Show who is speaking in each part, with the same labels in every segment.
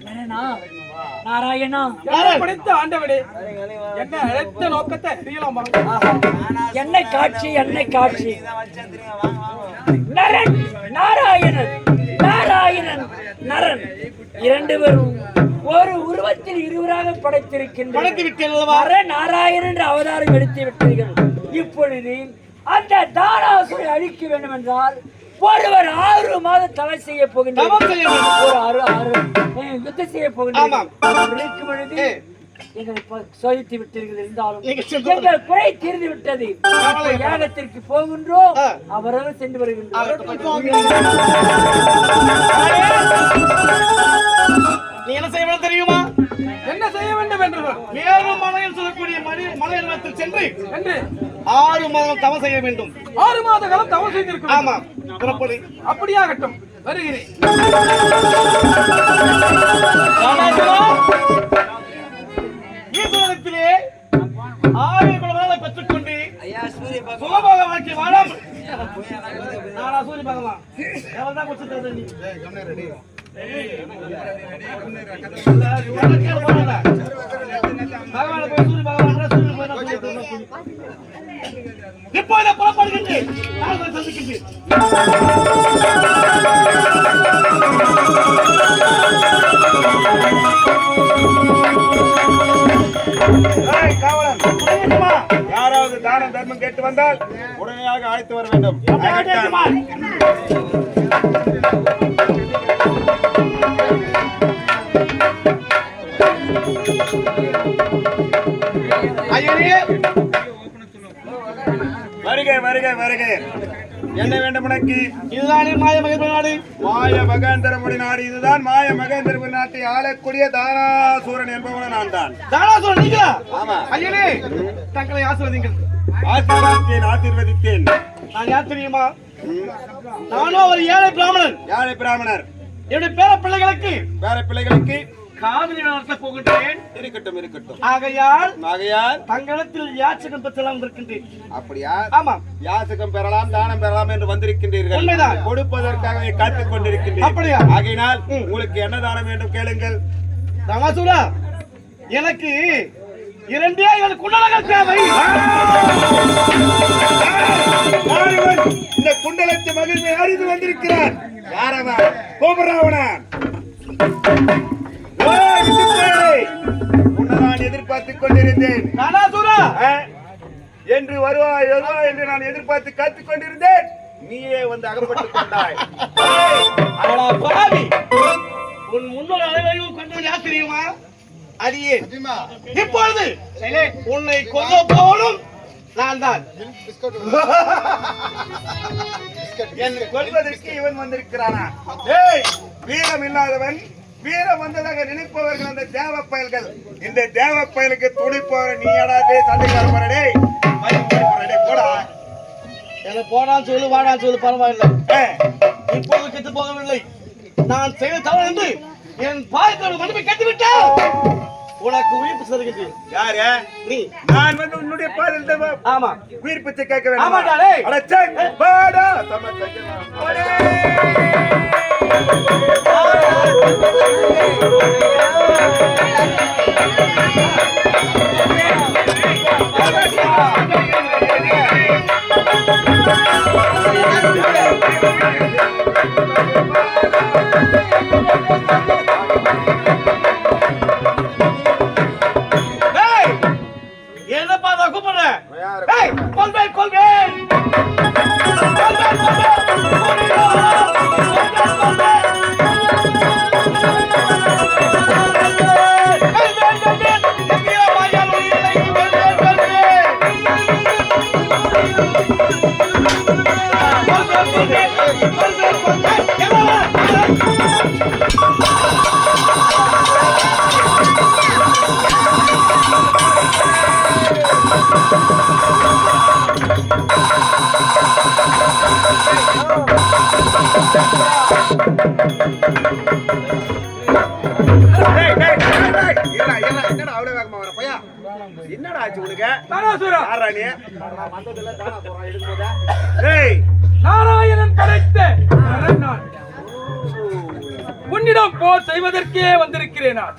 Speaker 1: நாராயணா, நாராயணா?
Speaker 2: என்னை படைத்த ஆண்டவனே? என்ன அழைத்த நோக்கத்தை அறியலாமா
Speaker 1: என்னை காட்சி என்னை காட்சி. நரன் நாராயணன் நாராயணன் நரன். இரண்டு பேரும் ஒரு உருவத்தில் இருவராக
Speaker 2: படைத்து
Speaker 1: படைத்திருக்கின்றனர் நாராயணன் என்ற அவதாரம் எடுத்து விட்டீர்கள் இப்பொழுது அந்த தாராசுரை அழிக்க வேண்டும் என்றால் ஒருவர் ஆறு மாதம் தவை செய்ய போகின்றார். ஒரு ஆறு ஆறு. அஹ், யுத்தம் செய்ய போகின்றார்
Speaker 2: ஆமாம்.
Speaker 1: அவர் இருக்கும் பொழுது எங்களை ப- சோதித்து விட்டீர்கள் இருந்தாலும்
Speaker 2: நீங்க சென்று
Speaker 1: எங்கள் குறை தீர்ந்து விட்டது. இப்ப யாகத்திற்கு போகின்றோம். அவரவர் சென்று வருகின்றோம்.
Speaker 2: நீ என்ன செய்ய வேண்டும் தெரியுமா? என்ன செய்ய வேண்டும் என்று மேலும் மலையில் சொல்லக்கூடிய மலை மலை நிலத்தில் சென்று என்று ஆறு மாதம் தவம் செய்ய வேண்டும் ஆறு மாத காலம் தவம் செய்திருக்கிறோம் ஆமா புறப்படு அப்படியாகட்டும் வருகிறேன் ஆறு பெற்றுக்கொண்டு சுகமாக வாழ்க்கை நானா சூரிய பகவான் தான் நீ
Speaker 3: ஏய், காவலன். யாராவது தானம் தர்மம் கேட்டு வந்தால் உடனடியாக அழைத்து வர வேண்டும். வருகை வருகை. வருகை என்ன வேண்டும் உனக்கு?
Speaker 2: இதுதானே மாய மகிழ்ச்சி நாடு.
Speaker 3: மாய மகேந்திரமுடி நாடு இதுதான் மாய மகேந்திரமுடி நாட்டை ஆளக்கூடிய தாராசூரன் என்பவன நான் தான்.
Speaker 2: தாராசுரன் நீங்களா?
Speaker 3: ஆமா.
Speaker 2: ஐயரே தங்களை ஆசிர்வதிங்கள்
Speaker 3: ஆசீர்வதித்தேன் ஆசீர்வதித்தேன்.
Speaker 2: நான் யார் தெரியுமா? நானும் ஒரு ஏழை பிராமணன்.
Speaker 3: யாழை பிராமணர்.
Speaker 2: என்னுடைய பேர பிள்ளைகளுக்கு
Speaker 3: வேற பிள்ளைகளுக்கு
Speaker 2: காவிரி நடத்த போகின்றேன்.
Speaker 3: இருக்கட்டும் இருக்கட்டும்.
Speaker 2: ஆகையால்
Speaker 3: ஆகையால்
Speaker 2: தங்களிடத்தில் யாச்சகம் பெற்றலாம் இருக்கின்றேன்
Speaker 3: அப்படியா?
Speaker 2: ஆமாம்.
Speaker 3: யாசகம் பெறலாம் தானம் பெறலாம் என்று வந்திருக்கின்றீர்கள்.
Speaker 2: உண்மைதான்.
Speaker 3: கொடுப்பதற்காக காத்துக் கொண்டிருக்கின்றீர்கள்
Speaker 2: அப்படியா?
Speaker 3: ஆகையினால். உங்களுக்கு என்ன தானம் வேண்டும் கேளுங்கள்.
Speaker 2: தாராசுரா எனக்கு இரண்டே ஏழு குண்டலங்கள் தேவை.
Speaker 3: இந்த குண்டலத்து மகிழ்வை அறிந்து வந்திருக்கிறான் யாரவன் கோபராவனா உன்னை எதிர்பார்த்துக் கொண்டிருந்தேன்? என்று வருவாய் வருவாய் என்று நான் எதிர்பார்த்து காத்துக் கொண்டிருந்தேன். நீயே வந்து அகப்பட்டுக் கொண்டாய்.
Speaker 2: உன் முன்னோர் அனைவரையும் கொண்டவன் யார் தெரியுமா? அடியே இப்பொழுது உன்னை கொல்ல போவனும் நான் தான்
Speaker 3: என்னை கொல்வதற்கு இவன் வந்திருக்கிறானா? ஏய்! வீரம் இல்லாதவன் வீரம் வந்ததாக நினைப்பவர்கள் அந்த தேவ பயல்கள். இந்த தேவ பயலுக்கு போற நீ அடாதே சண்டைக்கார போறடே போடா
Speaker 2: என்ன போனான்னு சொல்லு வாடான்னு சொல்லு பரவாயில்லை. இப்போது கெட்டு போகவில்லை. நான் செய்த தவறு என்று என் பாயத்தோட மனுப்பை கட்டிவிட்டால் உனக்கு உயிர்ப்பு தருகின்றேன்.
Speaker 3: யாரு?
Speaker 2: நீ.
Speaker 3: நான் வந்து உன்னுடைய பாடல்
Speaker 2: ஆமா.
Speaker 3: உயிர் பிச்சை கேட்க வேண்டும்.
Speaker 2: ஆமாடா, டேய்.
Speaker 3: பாடா சம சஞ்சனா. போடே.
Speaker 2: ஏய்
Speaker 3: நீ?
Speaker 2: நாராயணன் நான்
Speaker 4: நானும் போர் செய்வதற்கே வந்திருக்கிறேன்? நான்.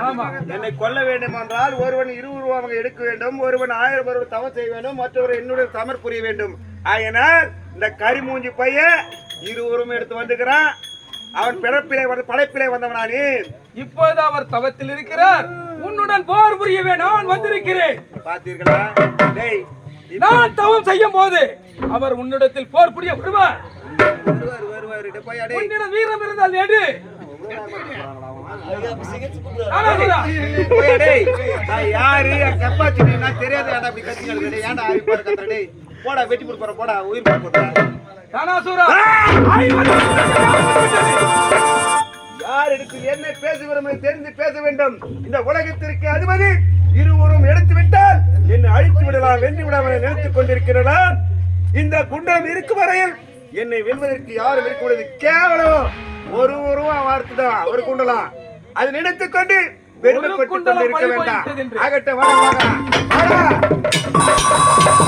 Speaker 4: ஆமா.
Speaker 3: என்னை கொல்ல வேண்டும் என்றால் ஒருவன் இருபது எடுக்க வேண்டும் ஒருவன் ஆயிரம் ஒருவர் தவம் செய்ய வேண்டும் மற்றவர் என்னுடைய தமர் புரிய வேண்டும். ஆயினால் இந்த கரிமூஞ்சி பையன் இருவரும் எடுத்து வந்துக்கிறான். அவன் பிறப்பிலே வந்து படைப்பிலே வந்தவனானே
Speaker 4: இப்போது அவர் தவத்தில் இருக்கிறார். உன்னுடன் போர் புரியவே நான் வந்திருக்கிறேன்.
Speaker 3: பார்த்தீர்களா?
Speaker 4: நான் தவம் செய்யும் போது அவர் உன்னிடத்தில் போர் புரிய விடுவார்.
Speaker 3: வருவார் வருவார் இட போய்
Speaker 4: உன்னிடம் வீரம் இருந்தால் எடு
Speaker 3: யாரு என் கெப்பாசிட்டி நான் தெரியாத ஏன்டா அப்படி கத்தி நடக்குது ஏன்டா ஆவி பாரு போடா வெட்டி போட்டு போற போடா உயிர் போட்டு போடா
Speaker 4: தானாசுரா.
Speaker 3: யார் இடத்தில் என்ன பேசுகிறோம் என்று தெரிந்து பேச வேண்டும். இந்த உலகத்திற்கு அதிபதி இருவரும் எடுத்து விட்டால் என்னை அழித்து விடலாம் வென்று விடலாம் என நினைத்துக் கொண்டிருக்கிறேன்? இந்த குண்டம் இருக்கும் வரையில் என்னை வெல்வதற்கு யாரும் இருக்க முடியாது கேவலம். ஒரு உருவம் வார்த்தைதான் ஒரு குண்டலாம் அதை நினைத்துக் கொண்டு பெருமைப்பட்டுக் கொண்டு இருக்க வேண்டாம். ஆகட்ட வாங்க வாங்க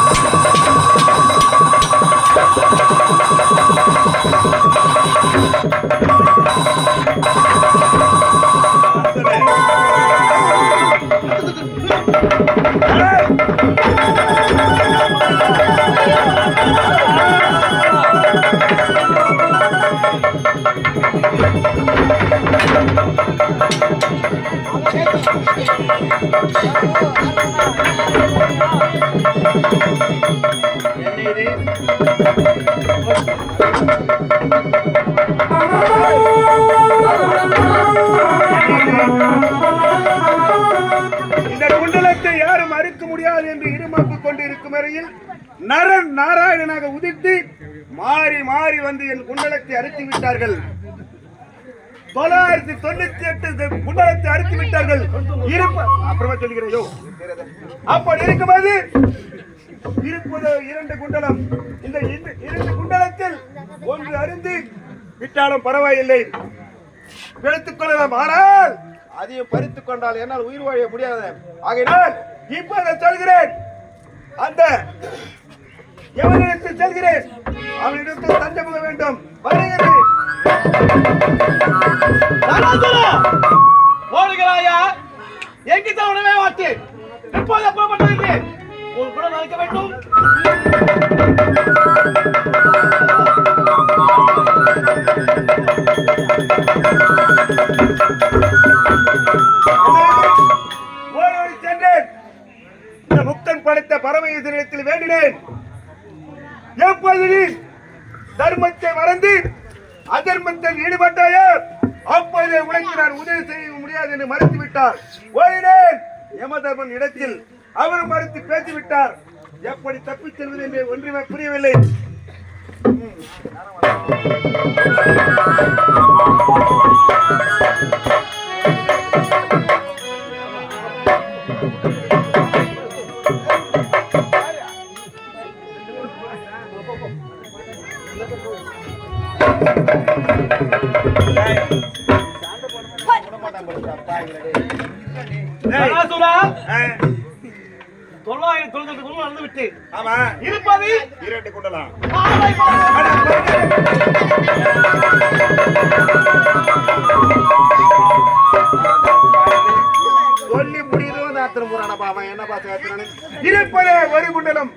Speaker 3: நரன் நாராயணனாக உதித்து மாறி மாறி வந்து என் குண்டலத்தை அறுத்து விட்டார்கள். தொள்ளாயிரத்தி தொண்ணூத்தி எட்டு குண்டலத்தை அறுத்து விட்டார்கள். இருப்ப அப்புறமா சொல்கிறேன் அப்படி இருக்கும்போது இருப்பது இரண்டு குண்டலம். இந்த இரண்டு குண்டலத்தில் ஒன்று அருந்து விட்டாலும் பரவாயில்லை. எடுத்துக் கொள்ளலாம். ஆனால் அதையும் பறித்துக் கொண்டால் என்னால் உயிர் வாழ முடியாது. ஆகையினால் இப்ப சொல்கிறேன் அந்த எவனிடத்தில் செல்கிறேன்? அவனிடத்தில் தஞ்சம் புக வேண்டும் வருகிறேன்
Speaker 5: ஓடுகிறாயா எங்கிட்ட உடனே மாட்டேன் எப்போது எப்பப்பட்டது உன் கூட நடக்க வேண்டும்.
Speaker 3: Thank you. படைத்த வேண்டினேன். எப்போது நீ தர்மத்தை மறந்து அதர்மத்தில் ஈடுபட்டாயோ அப்போதே உனக்கு நான் உதவி செய்ய முடியாது என்று மறுத்து விட்டார் ஓடினேன். யமதர்மன் இடத்தில் அவர் மறுத்து பேசிவிட்டார். எப்படி தப்பிச் செல்வது என்று ஒன்றுமே புரியவில்லை.
Speaker 5: Thank
Speaker 3: you.
Speaker 5: தொள்ளாயிரத்தி தொண்ணூத்தி ஒன்று நடந்து விட்டு
Speaker 3: ஆமா
Speaker 5: இருப்பது
Speaker 3: இரண்டு குண்டலாம் சொல்லி முடியுதோ அந்த ஆத்திரம் போறான பாவன் என்ன பார்த்து இருப்பதே ஒரு குண்டலம்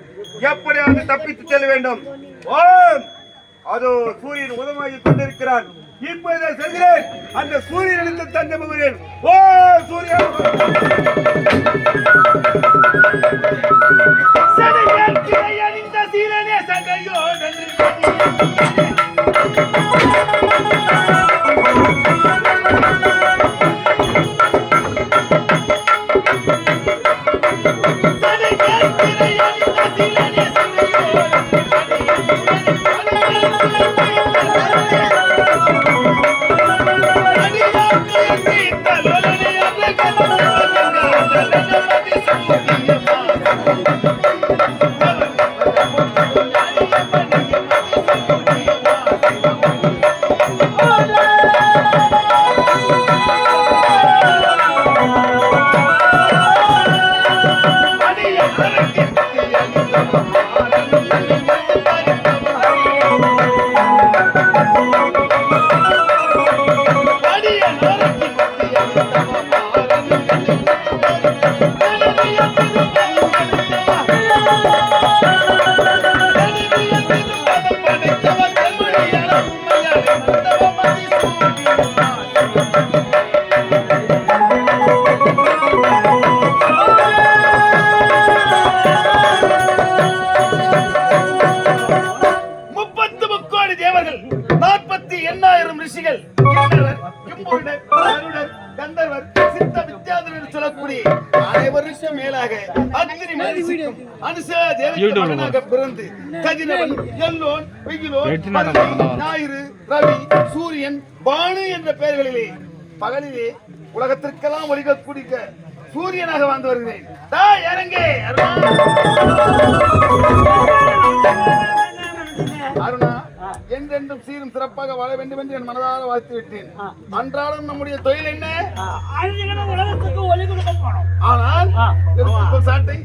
Speaker 3: எப்படியாவது தப்பித்து செல்ல வேண்டும் ஓம் அதோ சூரியன் உதவாகி கொண்டிருக்கிறான். இப்போதே செல்கிறேன் அந்த சூரியனுக்கு தஞ்சம் புகிறேன் ஓ சூர்யா
Speaker 5: சடையன் அடிய அனுசா தேவிக்கு மகனாக பிறந்து கதிரவன் எல்லோன் வெயிலோன் பரணி, ஞாயிறு ரவி சூரியன் பானு என்ற பெயர்களிலே பகலிலே உலகத்திற்கெல்லாம் ஒளிக்கக்கூடிய சூரியனாக வாழ்ந்து வருகிறேன். தா இறங்கே அருணா. என்றென்றும் சீரும் சிறப்பாக வாழ வேண்டும் என்று என் மனதார வாழ்த்து விட்டேன். அன்றாடம் நம்முடைய தொழில் என்ன?
Speaker 1: கொடுக்க
Speaker 5: ஆனால் சாட்டை.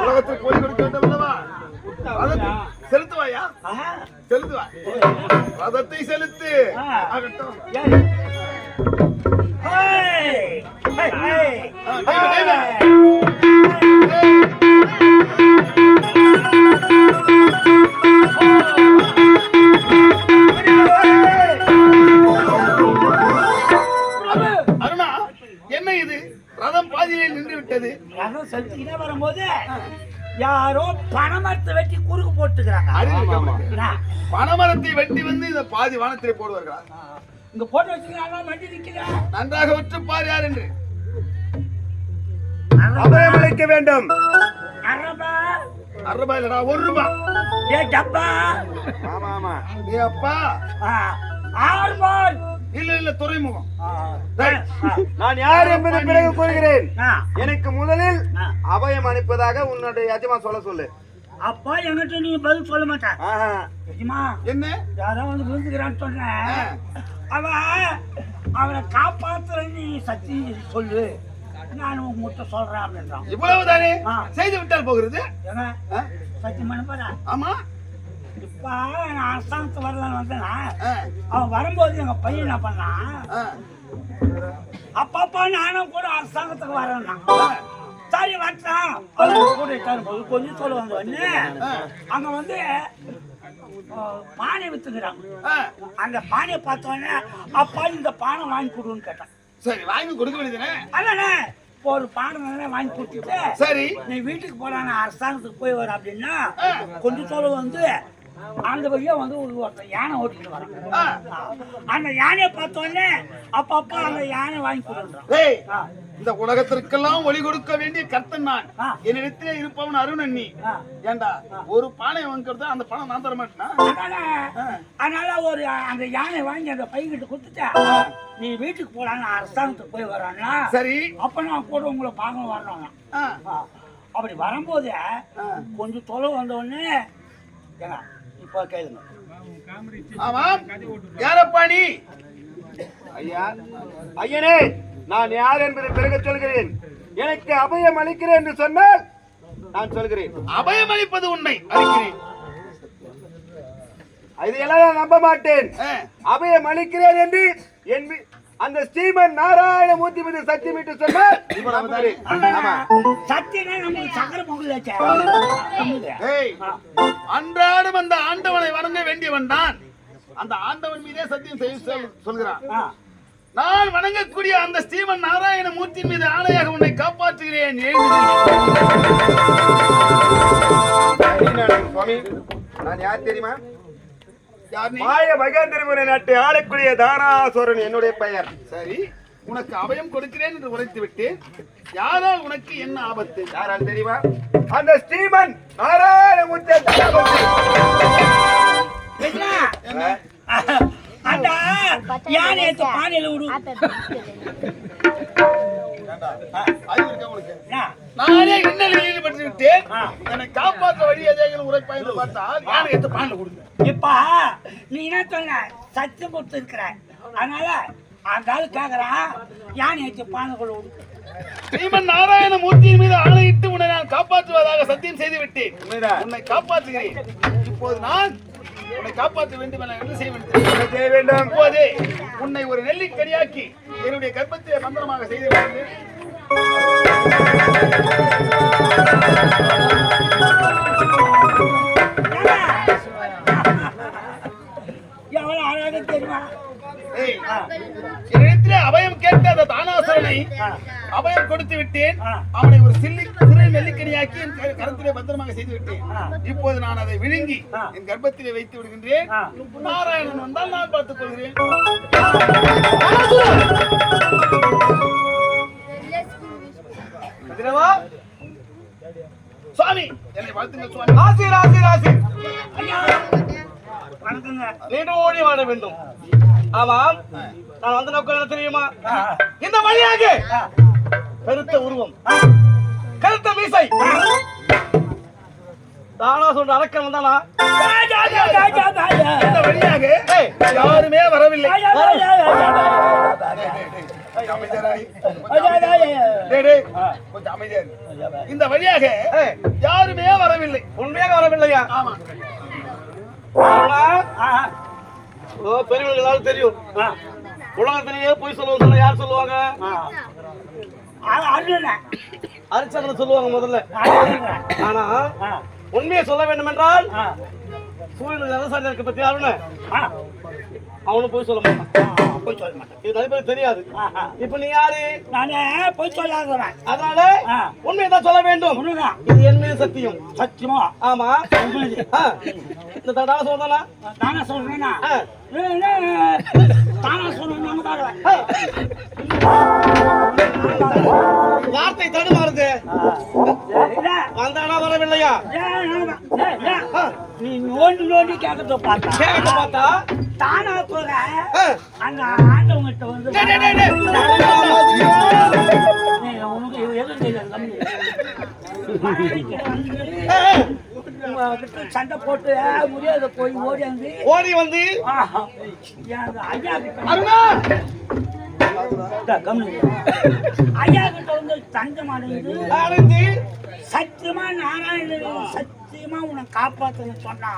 Speaker 5: உலகத்திற்கு ஒளி கொடுக்க வேண்டும் அல்லவா செலுத்துவாயா. செலுத்துவா ரதத்தை செலுத்து. ஆகட்டும்
Speaker 1: ஏய். ஹேய். Hey, hey.
Speaker 5: ஆ,
Speaker 1: யாரோ பணமரத்தை வெட்டி குறுக்கு போட்டுக்கிறாங்க?
Speaker 5: பனைமரத்தை வெட்டி வந்து இந்த பாதி வானத்திலே போடுவார்களா?
Speaker 1: இங்க போட்டு வச்சுக்கிறாங்க வண்டி நிக்கிறா
Speaker 5: நன்றாக உற்று பார் யார் என்று.
Speaker 3: அபயம் அளிக்க வேண்டும்.
Speaker 5: ரூபாய் இல்லடா ஒரு ரூபாய்
Speaker 1: ஏ டப்பா.
Speaker 3: ஆமா ஆமா
Speaker 5: ஏ அப்பா
Speaker 1: ஆர்பால்
Speaker 5: இல்ல இல்ல துறைமுகம்.
Speaker 3: நான் யார் என்பதை பிறகு கூறுகிறேன். எனக்கு முதலில். அபயம் அளிப்பதாக உன்னுடைய எஜமா சொல்ல சொல்லு.
Speaker 1: அப்பா என்கிட்ட நீ பதில் சொல்ல மாட்டேன். தெரியுமா
Speaker 5: என்ன?
Speaker 1: யாரோ வந்து விழுந்துக்கிறான்னு சொன்னேன் அவன் அவனை காப்பாத்துற நீ சத்தி சொல்லு. நான் உங்ககிட்ட சொல்றேன் அப்படின்றான்.
Speaker 5: இவ்வளவுதானே. செய்து விட்டால் போகிறது.
Speaker 1: ஏங்க
Speaker 5: ஆ?
Speaker 1: சத்தியம் பண்ண போறேன்
Speaker 5: ஆமா.
Speaker 1: இப்ப நான் அரசாங்கத்து வரலான்னு வந்தேனா
Speaker 5: ஆ,
Speaker 1: அவன் வரும்போது எங்க பையன் என்ன பண்ணான் அப்பப்பா நானும் கூட அரசாங்கத்துக்கு வரேன்னா சரி வரட்டான் அவன் கூட தரும்போது கொஞ்சம் சொல்ல வந்த உடனே அங்க வந்து பானை வித்துக்கிறான். அந்த பானையை பார்த்த உடனே அப்பா இந்த பானை வாங்கி கொடுன்னு கேட்டான்.
Speaker 5: சரி வாங்கி கொடுக்க வேண்டியதுனே
Speaker 1: இப்போ ஒரு பானை தானே வாங்கி கொடுத்துட்டு
Speaker 5: சரி.
Speaker 1: நீ வீட்டுக்கு போடா நான் அரசாங்கத்துக்கு போய் வர அப்படின்னா கொஞ்சம் சொல்ல வந்து அந்த வழியா வந்து ஒரு ஒருத்தன் யானை ஓட்டிட்டு வரான். அந்த யானையை பார்த்த உடனே அப்பப்பா அந்த யானை வாங்கி.
Speaker 5: இந்த உலகத்திற்கெல்லாம் ஒளி கொடுக்க வேண்டிய கர்த்தன் நான். என்னிடத்திலே இருப்பவன் அருணன் நீ. ஏண்டா ஒரு பானை வாங்குறது அந்த பணம் நான் தர மாட்டேனா?
Speaker 1: அதனால ஒரு அந்த யானை வாங்கி அந்த பையன்கிட்ட கொடுத்துட்டா நீ வீட்டுக்கு போலாம் நான் அரசாங்கத்துக்கு போய் வரானா
Speaker 5: சரி.
Speaker 1: அப்ப நான் கூட உங்களை பார்க்க வரணும் அப்படி வரும்போது கொஞ்சம் தொலை வந்த உடனே ஏங்க இப்போ கேளுங்க
Speaker 5: ஆமாம் யாரப்பா நீ
Speaker 3: ஐயா ஐயனே நான் யார் என்பதை பிறகு சொல்கிறேன் எனக்கு அபயம் அளிக்கிறேன் என்று சொன்னால் நான் சொல்கிறேன்
Speaker 5: அபயம் அளிப்பது உண்மை அளிக்கிறேன்
Speaker 3: இதையெல்லாம் நான் நம்ப மாட்டேன் அபயம் அளிக்கிறேன் என்று என் அந்த ஸ்ரீமன் நாராயணமூர்த்தி மீது
Speaker 1: பொங்கல் வச்சா?
Speaker 5: ஏய் அன்றாடம் அந்த ஆண்டவனை வணங்க வேண்டியவன் தான். அந்த ஆண்டவன் மீதே சத்தியம் செய்ய சொல்- சொல்கிறான். நான் வணங்கக்கூடிய அந்த ஸ்ரீமன் நாராயண மூர்த்தியின் மீது ஆணையாக உன்னை காப்பாற்றுகிறேன்
Speaker 3: நான் யார் தெரியுமா? மாய மகேந்திரபுர நாட்டை ஆளக்கூடிய தாராசுரன் என்னுடைய பெயர்
Speaker 5: சரி உனக்கு அபயம் கொடுக்கிறேன் என்று உரைத்து விட்டு யாரால் உனக்கு என்ன ஆபத்து
Speaker 3: யாரால் தெரியுமா அந்த ஸ்ரீமன் நாராயணமூர்த்தி.
Speaker 1: அந்த யானை பானையில விடு
Speaker 5: அறிவு இருக்கா உனக்கு? நானே இன்னலில் ஈடுபட்டு விட்டேன். என்னை காப்பாற்ற வழி எதைகள் பார்த்தால் யானை எடுத்து பாண்டில் கொடுங்க.
Speaker 1: இப்ப நீ என்ன சொன்ன? சத்தியம் கொடுத்து இருக்கிற அதனால அந்த ஆளு கேக்குறான் யானை எடுத்து பானைக்குள்ள விடு
Speaker 5: ஸ்ரீமன் நாராயண மூர்த்தியின் மீது ஆணையிட்டு உன்னை நான் காப்பாற்றுவதாக சத்தியம் செய்து விட்டேன். உன்னை காப்பாற்றுகிறேன். இப்போது நான் உன்னை காப்பாற்ற வேண்டும் என என்ன செய்ய வேண்டும்?
Speaker 3: செய்ய வேண்டும்?
Speaker 5: இப்போதே உன்னை ஒரு நெல்லிக்கனியாக்கி என்னுடைய கர்ப்பத்தை மந்திரமாக செய்து
Speaker 2: அபயம் கேட்ட அந்த தானாசுரனை அபயம் கொடுத்து விட்டேன். அவனை ஒரு சில்லி சிறை நெல்லிக்கனியாக்கி என் கரத்திலே பத்திரமாக செய்து விட்டேன். இப்போது நான் அதை விழுங்கி. என் கர்ப்பத்திலே வைத்து விடுகின்றேன். நாராயணன் வந்தால் நான் பார்த்துக் கொள்கிறேன் கதிரவா? சுவாமி என்னை சுவாமி. ராசி ராசி ராசி. நீடோடி வாழ வேண்டும். ஆமாம். நான் வந்த நோக்கம் என்ன தெரியுமா? இந்த வழியாக கருத்த உருவம். கருத்த மீசை. தானா சொல்ற அடக்கம் வந்தானா. இந்த வழியாக யாருமே வரவில்லை. கொஞ்சம் அமைதியா இரு.
Speaker 1: ராஜா, ராஜா.
Speaker 2: டேய், டேய்,
Speaker 1: ஆ.
Speaker 2: கொஞ்சம் அமைதியா இரு. இந்த வழியாக யாருமே வரவில்லை. உண்மையாக வரவில்லையா? ஆமா.
Speaker 1: ஆ,
Speaker 2: ஓ பெரியவர்களால் தெரியும். உலகத்திலேயே போய் சொல்லுவாங்க? சொன்னா யார் சொல்லுவாங்க. அரிச்சந்திரன் சொல்லுவாங்க முதல்ல. ஆனா உண்மையை சொல்ல வேண்டும் என்றால் சூரியன் அரசாங்க இருக்க பத்தி அருண
Speaker 1: ஆ.
Speaker 2: அவனும் போய் சொல்ல மாட்டான்.
Speaker 1: போய் சொல்ல மாட்டேன்.
Speaker 2: இது நிறைய தெரியாது. இப்ப நீ யாரு?
Speaker 1: நானே போய் சொல்லாதவன்.
Speaker 2: அதனால. உண்மையை தான் சொல்ல வேண்டும்.
Speaker 1: உண்மைதான்.
Speaker 2: இது என் மீது சத்தியம்.
Speaker 1: சத்தியமா?
Speaker 2: ஆமா. இந்த தடா சொல்றானா?
Speaker 1: தானே சொல்றேனா? தானே சொல்றேன்.
Speaker 2: வார்த்தை தடுமாறுது. வந்தானா வரவில்லையா?
Speaker 1: நீ நோண்டி நோண்டி கேட்கறத பார்த்தா.
Speaker 2: கேட்க பார்த்தா?
Speaker 1: தானா போக. அந்த ஆண்டவங்கிட்ட வந்து உனக்கு எதுவும் தெரியாது சண்டை போட்டு முடியாத போய் ஓடி வந்து.
Speaker 2: ஓடி வந்து.
Speaker 1: ஐயா கிட்ட வந்து தங்கமானது
Speaker 2: அடைந்து
Speaker 1: சத்தியமா நாராயணன் சத்தியமா உன்னை காப்பாத்தணும் சொன்னா.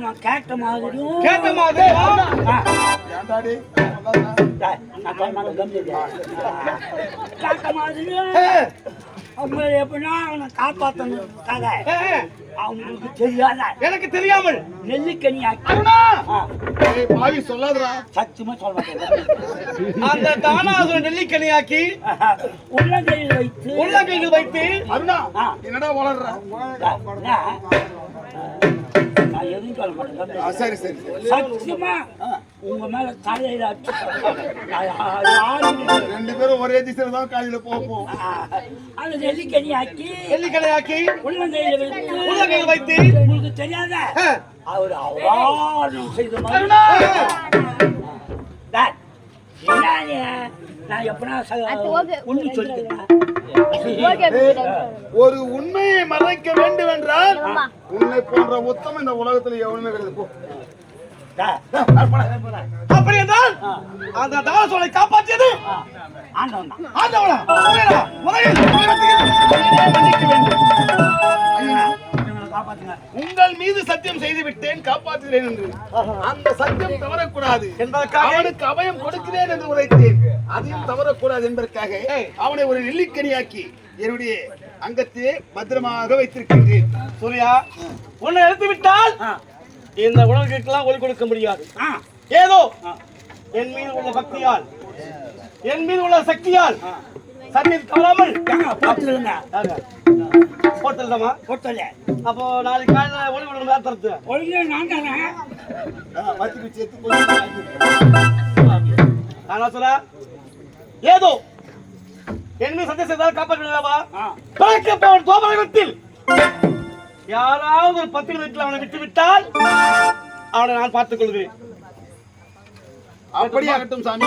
Speaker 1: நான் கேட்ட மாதிரியும்
Speaker 2: கேட்ட மாதிரி.
Speaker 1: கேட்ட மாதிரியும் அவங்க எப்படின்னா அவனை காப்பாத்தணுக்காக
Speaker 2: ஏ,
Speaker 1: அவங்களுக்கு தெரியாத?
Speaker 2: எனக்கு தெரியாமல்.
Speaker 1: நெல்லிக்கனி ஆக்கி
Speaker 2: அருணா பாவி சொல்லாதடா.
Speaker 1: சத்தியமா சொல்ல மாட்டேன்
Speaker 2: அந்த தானாசுர நெல்லிக்கனியாக்கி
Speaker 1: உள்ளங்கையில் வைத்து
Speaker 2: உள்ளங்கையில் வைத்து அருணா. என்னடா வளர்ற?
Speaker 1: நான் எதுவும் சொல்ல மாட்டேன்.
Speaker 2: சரி சரி
Speaker 1: சத்தியமா? உங்க மேல தலையில.
Speaker 2: ரெண்டு பேரும் ஒரே திசையில தான் காலையில போப்போம்
Speaker 1: ஆ, அந்த நெல்லிக்கனி ஆக்கி
Speaker 2: நெல்லிக்கனியாக்கி
Speaker 1: உள்ளங்கையில வைத்து
Speaker 2: உள்ளங்கையில் வைத்து.
Speaker 1: உங்களுக்கு தெரியாத. அவர் அவதாரம் செய்த மாதிரி? நான் ஒண்ணு சொல்லிட்டேன்.
Speaker 2: ஒரு உண்மையை மறைக்க வேண்டும் என்றால் உன்னை போன்ற உத்தம இந்த உலகத்துல எவனுமே கிடையாது. போ. அப்படி என்றால் அந்த தாசோலை காப்பாற்றியது
Speaker 1: ஆண்டவன்?
Speaker 2: ஆண்டவனா உங்கள் மீது சத்தியம் செய்து விட்டேன் காப்பாற்றுகிறேன் என்று. அந்த சத்தியம் தவறக்கூடாது. அவனுக்கு அபயம் கொடுக்கிறேன் என்று உரைத்தேன். அதையும் தவறக்கூடாது என்பதற்காக அவனை ஒரு நெல்லிக்கனியாக்கி என்னுடைய அங்கத்திலே பத்திரமாக வைத்திருக்கின்றேன். சூர்யா உன்னை எடுத்து விட்டால் இந்த உலகிற்கெல்லாம் ஒளி கொடுக்க முடியாது. ஏதோ என் மீது உள்ள பக்தியால் என் மீது உள்ள சக்தியால் தவறாமல்
Speaker 1: ஏங்க, போட்டுருங்க
Speaker 2: போட்டல்தாமா
Speaker 1: போட்டல
Speaker 2: அப்போ நாளைக்கு காலையில ஒளி கொடுக்க வேறு தரத்து
Speaker 1: ஒழுங்கு நான் தானே
Speaker 2: காணாசுரா ஏதோ என்ன சத்திய செய்தால் காப்பாற்றா சோமரகத்தில் யாராவது ஒரு பத்து வீட்டில் அவனை விட்டு விட்டால் அவனை நான் பார்த்துக் கொள்கிறேன்
Speaker 5: அப்படியாகட்டும் சாமி.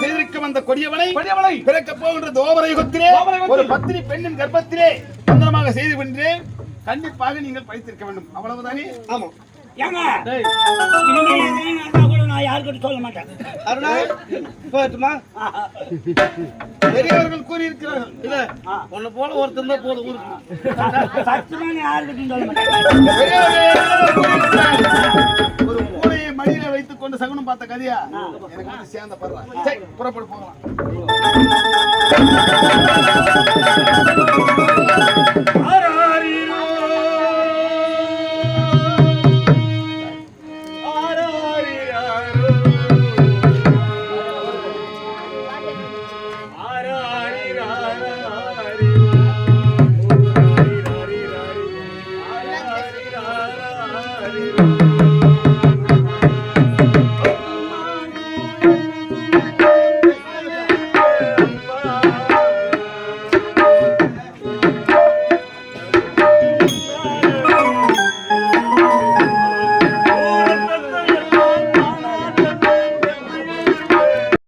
Speaker 5: செய்திருக்கும் அந்த கொடியவனை
Speaker 2: கொடியவனை
Speaker 5: பிறக்க போகின்ற தோபர யுகத்திலே
Speaker 2: தோபர யுகத்தில்
Speaker 5: ஒரு பத்தினி பெண்ணின் கர்ப்பத்திலே பத்திரமாக செய்து கொண்டேன் கண்டிப்பாக நீங்கள் படித்திருக்க வேண்டும். அவ்வளவுதானே?
Speaker 2: ஆமா
Speaker 1: ஏங்க நான் யாருக்கிட்ட சொல்ல மாட்டேன்.
Speaker 2: அருணா போட்டுமா
Speaker 5: பெரியவர்கள் கூறியிருக்கிறார்கள்.
Speaker 2: இல்ல உன்னை போல ஒருத்தர் தான் போதும் ஊருக்கு.
Speaker 1: சத்தியமா யாருக்கிட்டையும் சொல்ல மாட்டேன்.
Speaker 5: ஒரு பூனையை மடியில வைத்துக் கொண்டு சகுனம் பார்த்த கதையா எனக்கு வந்து சேர்ந்த படுறான் சரி புறப்படு போகலாம்.